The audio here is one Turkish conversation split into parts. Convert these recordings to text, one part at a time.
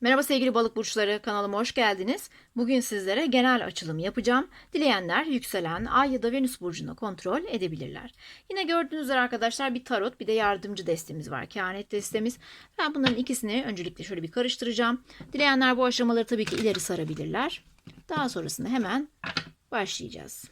Merhaba sevgili balık burçları kanalıma hoş geldiniz. Bugün sizlere genel açılım yapacağım. Dileyenler yükselen ay ya da venüs burcunu kontrol edebilirler. Yine gördüğünüz üzere arkadaşlar bir tarot bir de yardımcı destemiz var. Kehanet destemiz. Ben bunların ikisini öncelikle şöyle bir karıştıracağım. Dileyenler bu aşamaları tabii ki ileri sarabilirler. Daha sonrasında hemen başlayacağız.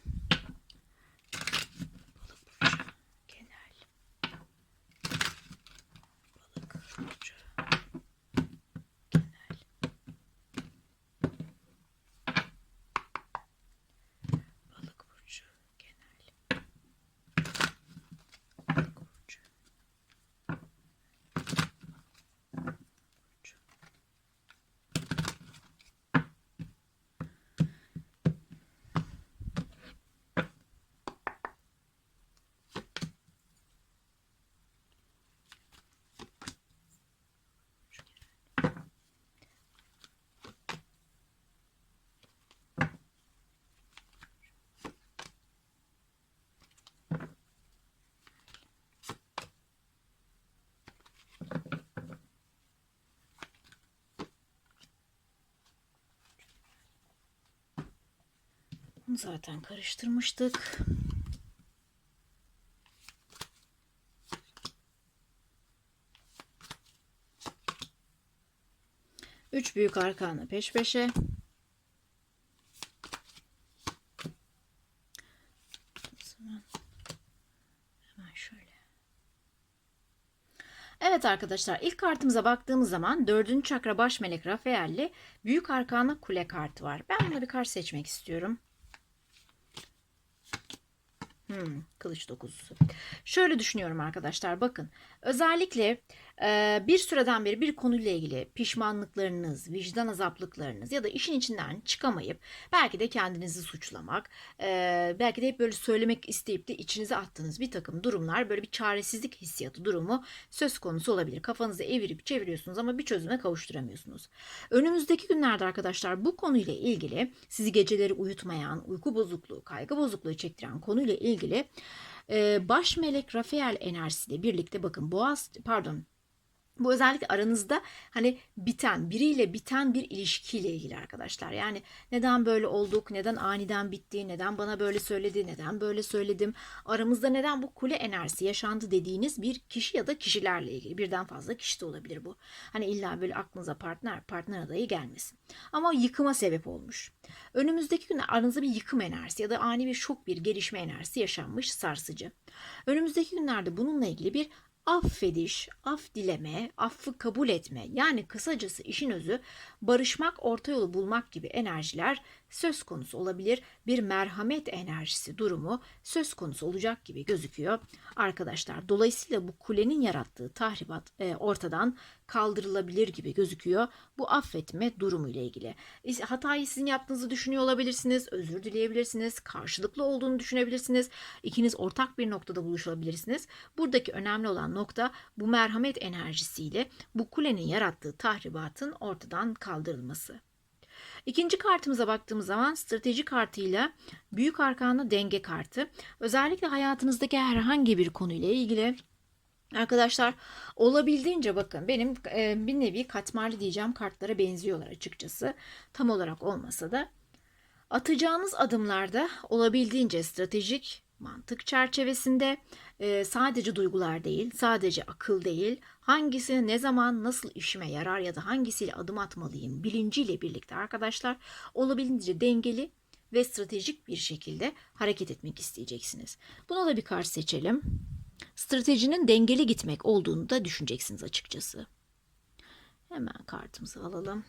Zaten karıştırmıştık. Üç büyük arkanı peş peşe. Evet arkadaşlar ilk kartımıza baktığımız zaman dördüncü çakra baş melek Rafael'li büyük arkana kule kartı var. Ben buna bir kart seçmek istiyorum. Hmm, kılıç dokuzusu. Şöyle düşünüyorum arkadaşlar bakın özellikle e, bir süreden beri bir konuyla ilgili pişmanlıklarınız, vicdan azaplıklarınız ya da işin içinden çıkamayıp belki de kendinizi suçlamak, e, belki de hep böyle söylemek isteyip de içinize attığınız bir takım durumlar böyle bir çaresizlik hissiyatı durumu söz konusu olabilir. Kafanızı evirip çeviriyorsunuz ama bir çözüme kavuşturamıyorsunuz. Önümüzdeki günlerde arkadaşlar bu konuyla ilgili sizi geceleri uyutmayan, uyku bozukluğu, kaygı bozukluğu çektiren konuyla ilgili e, baş melek Rafael enerjisiyle birlikte bakın boğaz pardon bu özellikle aranızda hani biten, biriyle biten bir ilişkiyle ilgili arkadaşlar. Yani neden böyle olduk, neden aniden bitti, neden bana böyle söyledi, neden böyle söyledim. Aramızda neden bu kule enerjisi yaşandı dediğiniz bir kişi ya da kişilerle ilgili. Birden fazla kişi de olabilir bu. Hani illa böyle aklınıza partner, partner adayı gelmesin. Ama yıkıma sebep olmuş. Önümüzdeki günler aranızda bir yıkım enerjisi ya da ani bir şok bir gelişme enerjisi yaşanmış sarsıcı. Önümüzdeki günlerde bununla ilgili bir affediş, af dileme, affı kabul etme yani kısacası işin özü barışmak, orta yolu bulmak gibi enerjiler söz konusu olabilir. Bir merhamet enerjisi durumu söz konusu olacak gibi gözüküyor arkadaşlar. Dolayısıyla bu kulenin yarattığı tahribat e, ortadan kaldırılabilir gibi gözüküyor. Bu affetme durumu ile ilgili. Hatayı sizin yaptığınızı düşünüyor olabilirsiniz, özür dileyebilirsiniz, karşılıklı olduğunu düşünebilirsiniz. İkiniz ortak bir noktada buluşabilirsiniz. Buradaki önemli olan nokta bu merhamet enerjisiyle bu kulenin yarattığı tahribatın ortadan kaldırılması. İkinci kartımıza baktığımız zaman strateji kartıyla büyük arkanlı denge kartı. Özellikle hayatınızdaki herhangi bir konuyla ilgili Arkadaşlar olabildiğince bakın benim e, bir nevi katmerli diyeceğim kartlara benziyorlar açıkçası. Tam olarak olmasa da atacağınız adımlarda olabildiğince stratejik mantık çerçevesinde e, sadece duygular değil, sadece akıl değil, hangisi ne zaman nasıl işime yarar ya da hangisiyle adım atmalıyım bilinciyle birlikte arkadaşlar olabildiğince dengeli ve stratejik bir şekilde hareket etmek isteyeceksiniz. Buna da bir kart seçelim. Stratejinin dengeli gitmek olduğunu da düşüneceksiniz açıkçası. Hemen kartımızı alalım.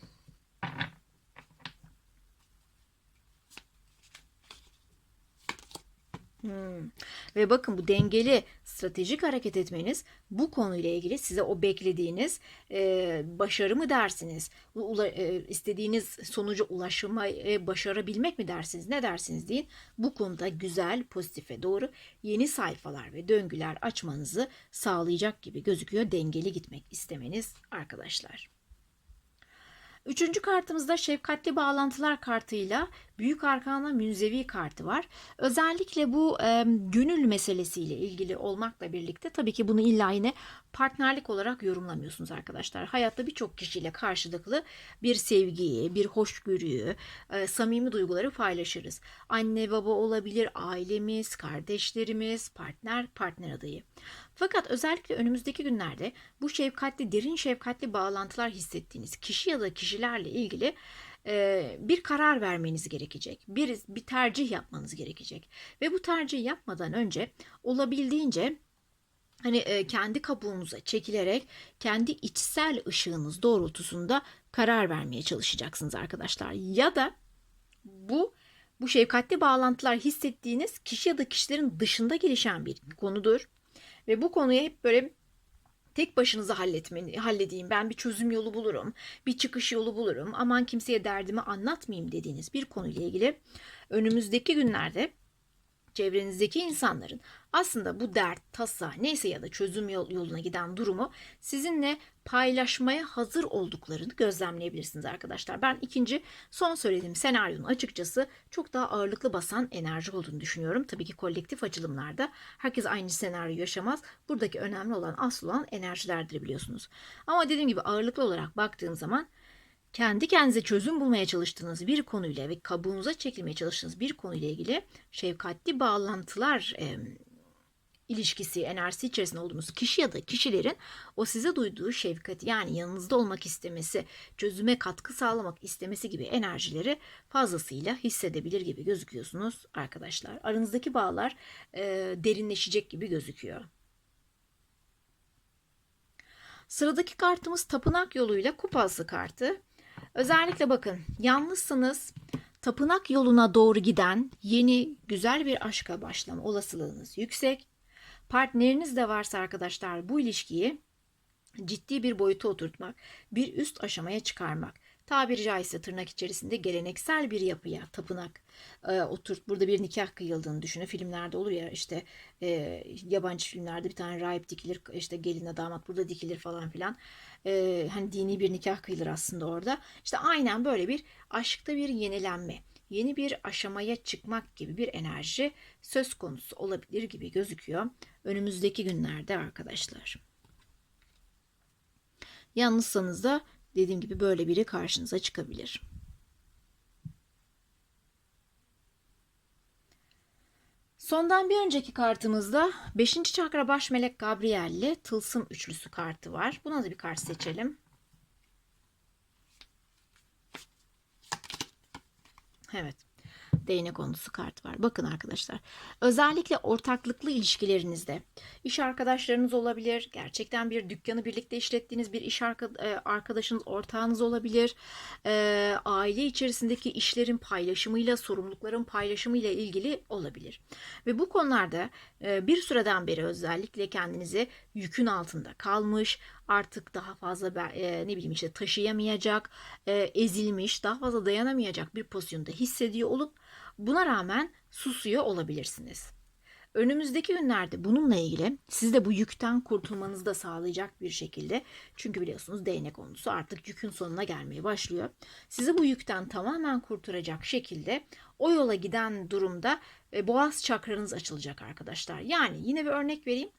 Hmm. Ve bakın bu dengeli stratejik hareket etmeniz bu konuyla ilgili size o beklediğiniz e, başarı mı dersiniz? Ula, e, istediğiniz sonuca ulaşmayı e, başarabilmek mi dersiniz? Ne dersiniz deyin. Bu konuda güzel, pozitife doğru yeni sayfalar ve döngüler açmanızı sağlayacak gibi gözüküyor. Dengeli gitmek istemeniz arkadaşlar. Üçüncü kartımızda şefkatli bağlantılar kartıyla Büyük arkanda münzevi kartı var. Özellikle bu e, gönül meselesiyle ilgili olmakla birlikte tabii ki bunu illa yine partnerlik olarak yorumlamıyorsunuz arkadaşlar. Hayatta birçok kişiyle karşılıklı bir sevgiyi, bir hoşgörüyü, e, samimi duyguları paylaşırız. Anne baba olabilir, ailemiz, kardeşlerimiz, partner, partner adayı. Fakat özellikle önümüzdeki günlerde bu şefkatli, derin şefkatli bağlantılar hissettiğiniz kişi ya da kişilerle ilgili e, bir karar vermeniz gerekecek. Bir, bir tercih yapmanız gerekecek. Ve bu tercihi yapmadan önce olabildiğince hani e, kendi kabuğunuza çekilerek kendi içsel ışığınız doğrultusunda karar vermeye çalışacaksınız arkadaşlar. Ya da bu bu şefkatli bağlantılar hissettiğiniz kişi ya da kişilerin dışında gelişen bir konudur. Ve bu konuya hep böyle tek başınıza halletmeni, halledeyim, ben bir çözüm yolu bulurum, bir çıkış yolu bulurum, aman kimseye derdimi anlatmayayım dediğiniz bir konuyla ilgili önümüzdeki günlerde çevrenizdeki insanların aslında bu dert, tasa neyse ya da çözüm yol, yoluna giden durumu sizinle paylaşmaya hazır olduklarını gözlemleyebilirsiniz arkadaşlar. Ben ikinci son söylediğim senaryonun açıkçası çok daha ağırlıklı basan enerji olduğunu düşünüyorum. Tabii ki kolektif açılımlarda herkes aynı senaryo yaşamaz. Buradaki önemli olan asıl olan enerjilerdir biliyorsunuz. Ama dediğim gibi ağırlıklı olarak baktığım zaman kendi kendinize çözüm bulmaya çalıştığınız bir konuyla ve kabuğunuza çekilmeye çalıştığınız bir konuyla ilgili şefkatli bağlantılar e, ilişkisi, enerjisi içerisinde olduğumuz kişi ya da kişilerin o size duyduğu şefkati yani yanınızda olmak istemesi, çözüme katkı sağlamak istemesi gibi enerjileri fazlasıyla hissedebilir gibi gözüküyorsunuz arkadaşlar. Aranızdaki bağlar e, derinleşecek gibi gözüküyor. Sıradaki kartımız tapınak yoluyla kupası kartı. Özellikle bakın yalnızsınız tapınak yoluna doğru giden yeni güzel bir aşka başlama olasılığınız yüksek. Partneriniz de varsa arkadaşlar bu ilişkiyi ciddi bir boyuta oturtmak, bir üst aşamaya çıkarmak. Tabiri caizse tırnak içerisinde geleneksel bir yapıya, tapınak e, oturt. Burada bir nikah kıyıldığını düşünün. Filmlerde olur ya işte e, yabancı filmlerde bir tane rahip dikilir, işte gelinle damat burada dikilir falan filan. E, hani dini bir nikah kıyılır aslında orada. İşte aynen böyle bir aşkta bir yenilenme yeni bir aşamaya çıkmak gibi bir enerji söz konusu olabilir gibi gözüküyor önümüzdeki günlerde arkadaşlar. Yalnızsanız da dediğim gibi böyle biri karşınıza çıkabilir. Sondan bir önceki kartımızda 5. çakra baş melek Gabriel tılsım üçlüsü kartı var. Buna da bir kart seçelim. Evet değnek konusu kart var. Bakın arkadaşlar. Özellikle ortaklıklı ilişkilerinizde iş arkadaşlarınız olabilir. Gerçekten bir dükkanı birlikte işlettiğiniz bir iş e, arkadaşınız, ortağınız olabilir. E, aile içerisindeki işlerin paylaşımıyla, sorumlulukların paylaşımıyla ilgili olabilir. Ve bu konularda e, bir süreden beri özellikle kendinizi yükün altında kalmış, artık daha fazla ne bileyim işte taşıyamayacak, ezilmiş, daha fazla dayanamayacak bir pozisyonda hissediyor olup Buna rağmen susuyor olabilirsiniz. Önümüzdeki günlerde bununla ilgili siz de bu yükten kurtulmanızı da sağlayacak bir şekilde çünkü biliyorsunuz değnek konusu artık yükün sonuna gelmeye başlıyor. Sizi bu yükten tamamen kurtaracak şekilde o yola giden durumda e, boğaz çakranız açılacak arkadaşlar. Yani yine bir örnek vereyim.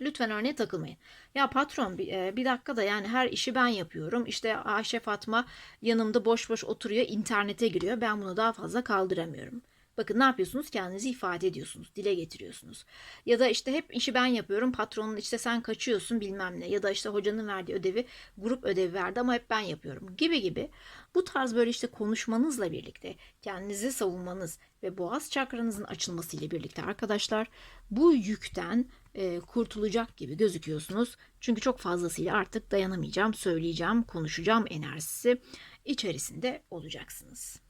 Lütfen örneğe takılmayın. Ya patron bir, e, bir dakika da yani her işi ben yapıyorum. İşte Ayşe Fatma yanımda boş boş oturuyor internete giriyor. Ben bunu daha fazla kaldıramıyorum. Bakın ne yapıyorsunuz? Kendinizi ifade ediyorsunuz, dile getiriyorsunuz. Ya da işte hep işi ben yapıyorum, patronun işte sen kaçıyorsun bilmem ne. Ya da işte hocanın verdiği ödevi grup ödevi verdi ama hep ben yapıyorum gibi gibi. Bu tarz böyle işte konuşmanızla birlikte kendinizi savunmanız ve boğaz çakranızın açılmasıyla birlikte arkadaşlar bu yükten e, kurtulacak gibi gözüküyorsunuz. Çünkü çok fazlasıyla artık dayanamayacağım, söyleyeceğim, konuşacağım enerjisi içerisinde olacaksınız.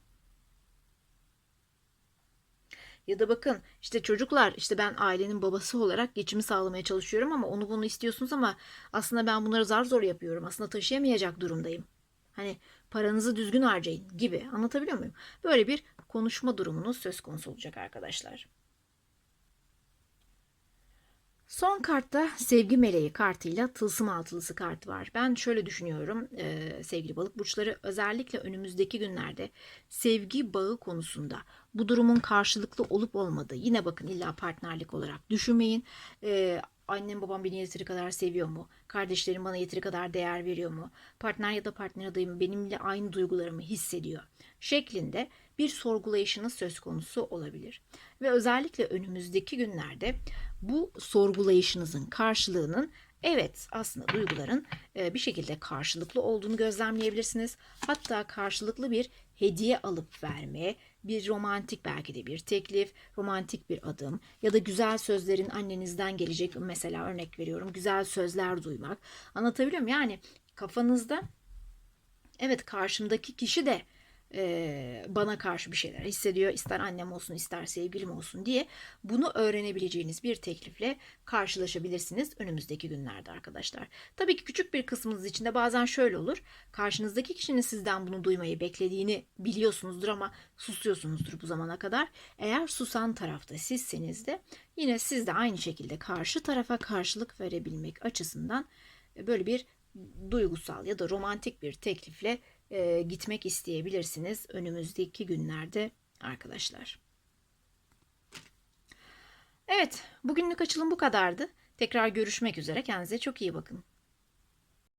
Ya da bakın işte çocuklar işte ben ailenin babası olarak geçimi sağlamaya çalışıyorum ama onu bunu istiyorsunuz ama aslında ben bunları zar zor yapıyorum. Aslında taşıyamayacak durumdayım. Hani paranızı düzgün harcayın gibi anlatabiliyor muyum? Böyle bir konuşma durumunuz söz konusu olacak arkadaşlar. Son kartta sevgi meleği kartıyla tılsım altılısı kart var. Ben şöyle düşünüyorum e, sevgili balık burçları özellikle önümüzdeki günlerde sevgi bağı konusunda bu durumun karşılıklı olup olmadığı yine bakın illa partnerlik olarak düşünmeyin. E, annem babam beni yeteri kadar seviyor mu? Kardeşlerim bana yeteri kadar değer veriyor mu? Partner ya da partner adayım benimle aynı duygularımı hissediyor şeklinde bir sorgulayışınız söz konusu olabilir. Ve özellikle önümüzdeki günlerde bu sorgulayışınızın karşılığının evet aslında duyguların e, bir şekilde karşılıklı olduğunu gözlemleyebilirsiniz. Hatta karşılıklı bir hediye alıp verme, bir romantik belki de bir teklif, romantik bir adım ya da güzel sözlerin annenizden gelecek mesela örnek veriyorum güzel sözler duymak. Anlatabiliyor muyum? Yani kafanızda evet karşımdaki kişi de e, bana karşı bir şeyler hissediyor. İster annem olsun ister sevgilim olsun diye bunu öğrenebileceğiniz bir teklifle karşılaşabilirsiniz önümüzdeki günlerde arkadaşlar. Tabii ki küçük bir kısmınız içinde bazen şöyle olur. Karşınızdaki kişinin sizden bunu duymayı beklediğini biliyorsunuzdur ama susuyorsunuzdur bu zamana kadar. Eğer susan tarafta sizseniz de yine siz de aynı şekilde karşı tarafa karşılık verebilmek açısından böyle bir duygusal ya da romantik bir teklifle e, gitmek isteyebilirsiniz önümüzdeki günlerde arkadaşlar. Evet, bugünlük açılım bu kadardı. Tekrar görüşmek üzere. Kendinize çok iyi bakın.